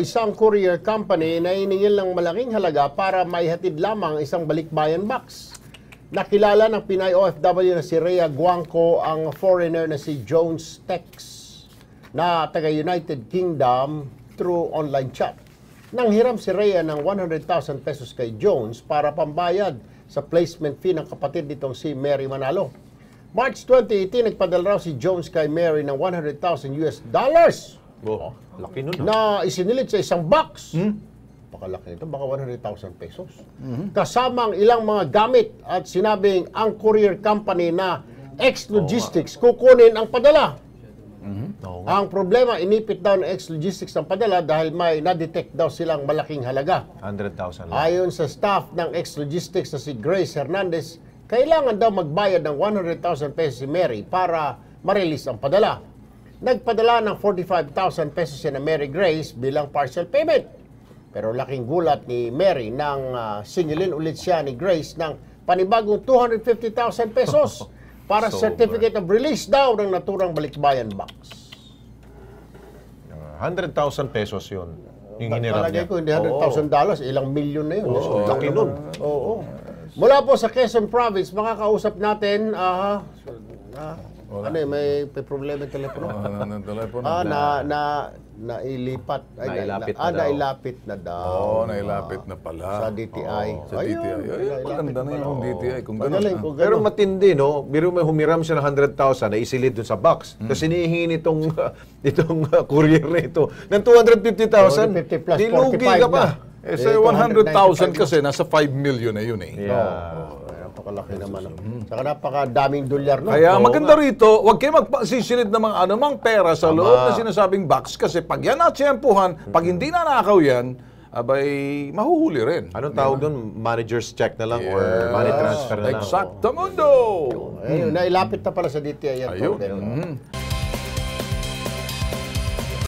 isang courier company na iningil ng malaking halaga para maihatid lamang ang isang balikbayan box. Nakilala ng Pinay OFW na si Rhea Guangco ang foreigner na si Jones Tex na taga United Kingdom through online chat. Nanghiram si Rhea ng 100,000 pesos kay Jones para pambayad sa placement fee ng kapatid nitong si Mary Manalo. March 2018, nagpadala raw si Jones kay Mary ng 100,000 US dollars Oh, laki nun. na ah. isinilit sa isang box. Pakalaki nito, baka 100,000 pesos. Kasama ang ilang mga gamit at sinabing ang courier company na X-Logistics kukunin ang padala. Oo nga. Ang problema, inipit daw ng X-Logistics ang padala dahil may na-detect daw silang malaking halaga. 100,000 lang. Ayon sa staff ng X-Logistics na si Grace Hernandez, kailangan daw magbayad ng 100,000 pesos si Mary para ma-release ang padala. Nagpadala ng 45,000 pesos si na Mary Grace bilang partial payment. Pero laking gulat ni Mary nang ah, singilin ulit siya ni Grace ng panibagong 250,000 pesos para Sobra. certificate of release daw ng naturang balikbayan box. 100,000 pesos yun. Yung hiniram niya. ko hindi 100,000 dollars, ilang milyon na yun. Oo, laki nun. Oo. Mula po sa Quezon Province, makakausap natin, ah, ah, ano eh, may, may problema yung telepono. Ah, ng telepono. Ah, na, na, nailipat. Ay, Nailapit na, ah, na daw. nailapit na daw. Oo, nailapit na pala. Sa DTI. Sa DTI. Ay, maganda na yung DTI. Kung Magaling, ganun. kung Pero matindi, no? Biro may humiram siya ng 100,000 na isilid dun sa box. Hmm. Tapos hinihingi nitong, itong uh, courier na ito ng 250,000. 250 plus Dilugi 45 ka pa. na. Eh, sa Eh, 100,000 kasi, nasa 5 million na yun eh. Yeah. Oo, napakalaki naman. ah. Saka napakadaming dolyar, no? Kaya Oo maganda rito, huwag kayo magpasisilid ng mga anumang pera sa loob na sinasabing box kasi pag yan natsyempuhan, pag hindi na nakaw yan, abay, mahuhuli rin. Anong tawag doon? Manager's check na lang or money transfer na lang. Exacto mundo! Ayun, nailapit na pala sa DTI yan. Ayun. Pero- Mhm.